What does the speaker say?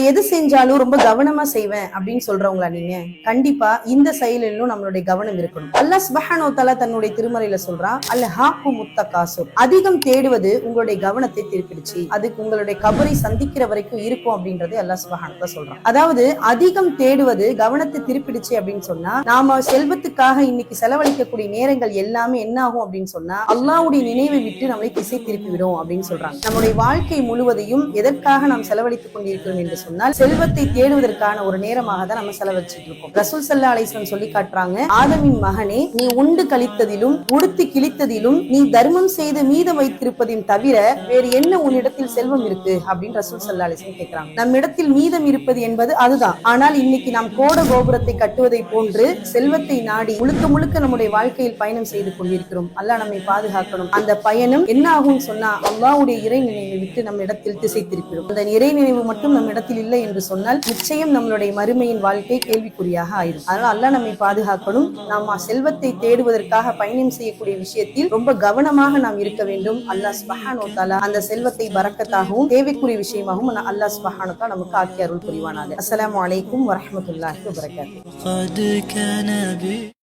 நான் எது செஞ்சாலும் ரொம்ப கவனமா செய்வேன் அப்படின்னு சொல்றவங்களா நீங்க? கண்டிப்பா இந்த செயலிலும் நம்மளுடைய கவனம் இருக்கணும். அல்லாஹ் சுபஹானோ தலா தன்னுடைய திருமறையில சொல்றான் அல்ல ஹாக்கு முத்த காசு அதிகம் தேடுவது உங்களுடைய கவனத்தை திருப்பிடுச்சு அதுக்கு உங்களுடைய கபரை சந்திக்கிற வரைக்கும் இருக்கும் அப்படின்றது அல்லாஹ் சுபஹானோ சொல்றான். அதாவது அதிகம் தேடுவது கவனத்தை திருப்பிடுச்சு அப்படின்னு சொன்னா நாம செல்வத்துக்காக இன்னைக்கு செலவழிக்கக்கூடிய நேரங்கள் எல்லாமே என்ன ஆகும் அப்படின்னு சொன்னா அல்லாவுடைய நினைவை விட்டு நம்மளை திசை திருப்பி விடும் அப்படின்னு சொல்றாங்க. நம்முடைய வாழ்க்கை முழுவதையும் எதற்காக நாம் செலவழித்துக் கொண்டிருக்கிறோம் என்று சொன்னால் செல்வத்தை தேடுவதற்கான ஒரு நேரமாக தான் நம்ம செலவழிச்சிட்டு இருக்கோம். ரசூல் சல்லா அலிஸ்லம் சொல்லி காட்டுறாங்க ஆதமின் மகனே நீ உண்டு கழித்ததிலும் உடுத்தி கிழித்ததிலும் நீ தர்மம் செய்து மீதம் வைத்திருப்பதையும் தவிர வேறு என்ன உன்னிடத்தில் செல்வம் இருக்கு? அப்படின்னு ரசூல் சல்லா அலிஸ்லம் கேட்கிறாங்க நம்மிடத்தில் மீதம் இருப்பது என்பது அதுதான். ஆனால் இன்னைக்கு நாம் கோட கோபுரத்தை கட்டுவதை போன்று செல்வத்தை நாடி முழுக்க முழுக்க நம்முடைய வாழ்க்கையில் பயணம் செய்து கொண்டிருக்கிறோம். அல்லாஹ் நம்மை பாதுகாக்கணும். அந்த பயணம் என்ன ஆகும் சொன்னா அல்லாவுடைய இறை நினைவை விட்டு நம்ம இடத்தில் திசை திருப்பிடும் அந்த இறை நினைவு மட்டும் நம் இடத்தில் இல்லை என்று சொன்னால் நிச்சயம் நம்மளுடைய மறுமையின் வாழ்க்கை கேள்விக்குறியாக ஆயிடும் அதனால் அல்ல நம்மை பாதுகாக்கணும். நாம் செல்வத்தை தேடுவதற்காக பயணம் செய்யக்கூடிய விஷயத்தில் ரொம்ப கவனமாக நாம் இருக்க வேண்டும். அல்லாஹ் ஸ்பஹானோ அந்த செல்வத்தை பறக்கத்தாகவும் தேவைக்குரிய விஷயமாகவும் அல்லாஹ் ஸ்பஹானோ நமக்கு ஆக்கி அருள் புரிவானாக. அஸ்லாம் வலைக்கும் வரமத்துல்லாஹி வபரகாத்து